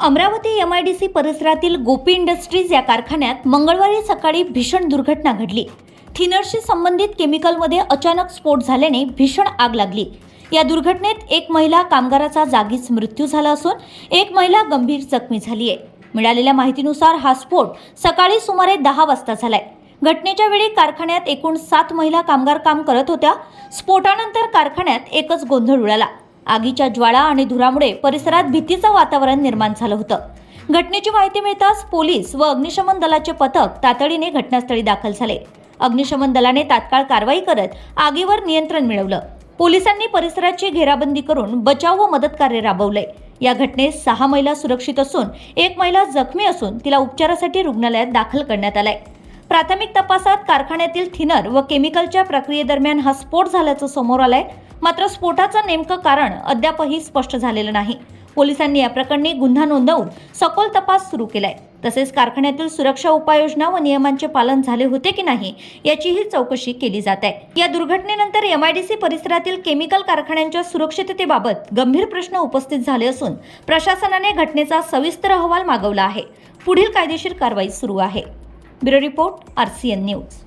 Amravati M I D C परिसरातील Gopi industries या कारखान्यात मंगळवारी सकाळी भीषण दुर्घटना घडली. थिनरशी संबंधित केमिकलमध्ये अचानक स्फोट झाल्याने भीषण आग लागली. या दुर्घटनेत एक महिला कामगाराचा जागीच मृत्यू झाला असून एक महिला गंभीर जखमी झाली आहे मिळालेल्या माहितीनुसार हा स्फोट सकाळी सुमारे दहा वाजता झालाय. घटनेच्या वेळी कारखान्यात एकूण सात महिला कामगार काम करत होत्या. स्फोटानंतर कारखान्यात एकच गोंधळ उडाला. आगीच्या ज्वाळा आणि धुरामुळे परिसरात भीतीचं वातावरण निर्माण झालं होतं. घटनेची माहिती मिळताच पोलीस व अग्निशमन दलाचे पथक तातडीने घटनास्थळी दाखल झाले. अग्निशमन दलाने तात्काळ कारवाई करत आगीवर नियंत्रण मिळवलं. पोलिसांनी परिसराची घेराबंदी करून बचाव व मदत कार्य राबवलंय या घटनेत सहा महिला सुरक्षित असून एक महिला जखमी असून तिला उपचारासाठी रुग्णालयात दाखल करण्यात आलाय. प्राथमिक तपासात कारखान्यातील थिनर व केमिकलच्या प्रक्रियेदरम्यान हा स्फोट झाल्याचं समोर आलंय. मात्र स्फोटाचं नेमकं कारण अद्यापही स्पष्ट झालेलं नाही. पोलिसांनी या प्रकरणी गुन्हा नोंदवून सखोल तपास सुरू केलाय. तसेच कारखान्यातील सुरक्षा उपाययोजना व नियमांचे पालन झाले होते की नाही याचीही चौकशी केली जात आहे. या दुर्घटनेनंतर एमआयडीसी परिसरातील केमिकल कारखान्यांच्या सुरक्षिततेबाबत गंभीर प्रश्न उपस्थित झाले असून प्रशासनाने घटनेचा सविस्तर अहवाल मागवला आहे. पुढील कायदेशीर कारवाई सुरू आहे. Bureau report R C N news.